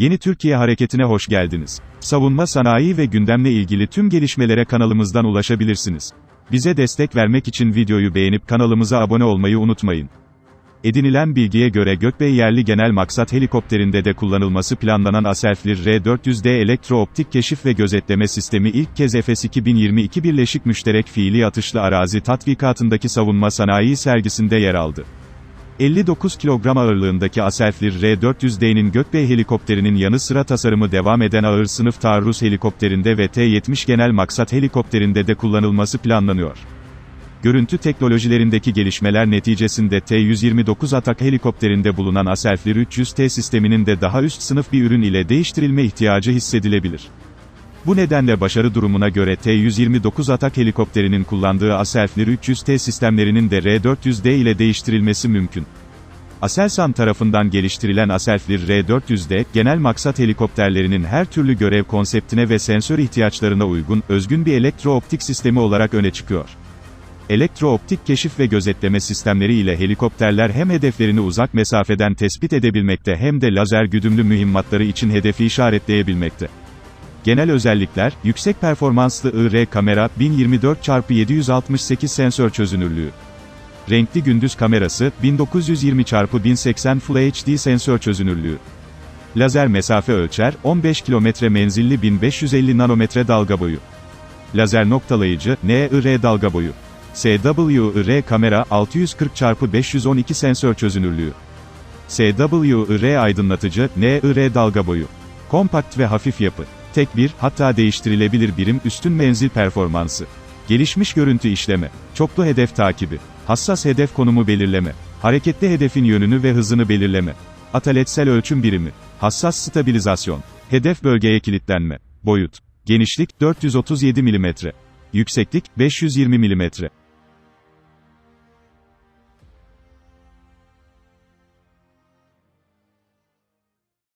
Yeni Türkiye Hareketi'ne hoş geldiniz. Savunma sanayi ve gündemle ilgili tüm gelişmelere kanalımızdan ulaşabilirsiniz. Bize destek vermek için videoyu beğenip kanalımıza abone olmayı unutmayın. Edinilen bilgiye göre Gökbey yerli genel maksat helikopterinde de kullanılması planlanan Aselflir R-400D elektro-optik keşif ve gözetleme sistemi ilk kez Efes 2022 Birleşik Müşterek Fiili Atışlı Arazi Tatbikatı'ndaki savunma sanayi sergisinde yer aldı. 59 kilogram ağırlığındaki Aselflir R-400D'nin Gökbey helikopterinin yanı sıra tasarımı devam eden ağır sınıf taarruz helikopterinde ve T-70 genel maksat helikopterinde de kullanılması planlanıyor. Görüntü teknolojilerindeki gelişmeler neticesinde T-129 Atak helikopterinde bulunan Aselflir 300T sisteminin de daha üst sınıf bir ürün ile değiştirilme ihtiyacı hissedilebilir. Bu nedenle başarı durumuna göre T-129 Atak helikopterinin kullandığı Aselflir 300T sistemlerinin de R-400D ile değiştirilmesi mümkün. Aselsan tarafından geliştirilen Aselflir R-400D, genel maksat helikopterlerinin her türlü görev konseptine ve sensör ihtiyaçlarına uygun, özgün bir elektro-optik sistemi olarak öne çıkıyor. Elektro-optik keşif ve gözetleme sistemleri ile helikopterler hem hedeflerini uzak mesafeden tespit edebilmekte hem de lazer güdümlü mühimmatları için hedefi işaretleyebilmekte. Genel özellikler, yüksek performanslı IR kamera, 1024x768 sensör çözünürlüğü. Renkli gündüz kamerası, 1920x1080 Full HD sensör çözünürlüğü. Lazer mesafe ölçer, 15 kilometre menzilli 1550 nanometre dalga boyu. Lazer noktalayıcı, NIR dalga boyu. SWIR kamera, 640x512 sensör çözünürlüğü. SWIR aydınlatıcı, NIR dalga boyu. Kompakt ve hafif yapı. Tek bir, hatta değiştirilebilir birim, üstün menzil performansı. Gelişmiş görüntü işleme. Çoklu hedef takibi. Hassas hedef konumu belirleme. Hareketli hedefin yönünü ve hızını belirleme. Ataletsel ölçüm birimi. Hassas stabilizasyon. Hedef bölgeye kilitlenme. Boyut. Genişlik 437 mm. Yükseklik 520 mm.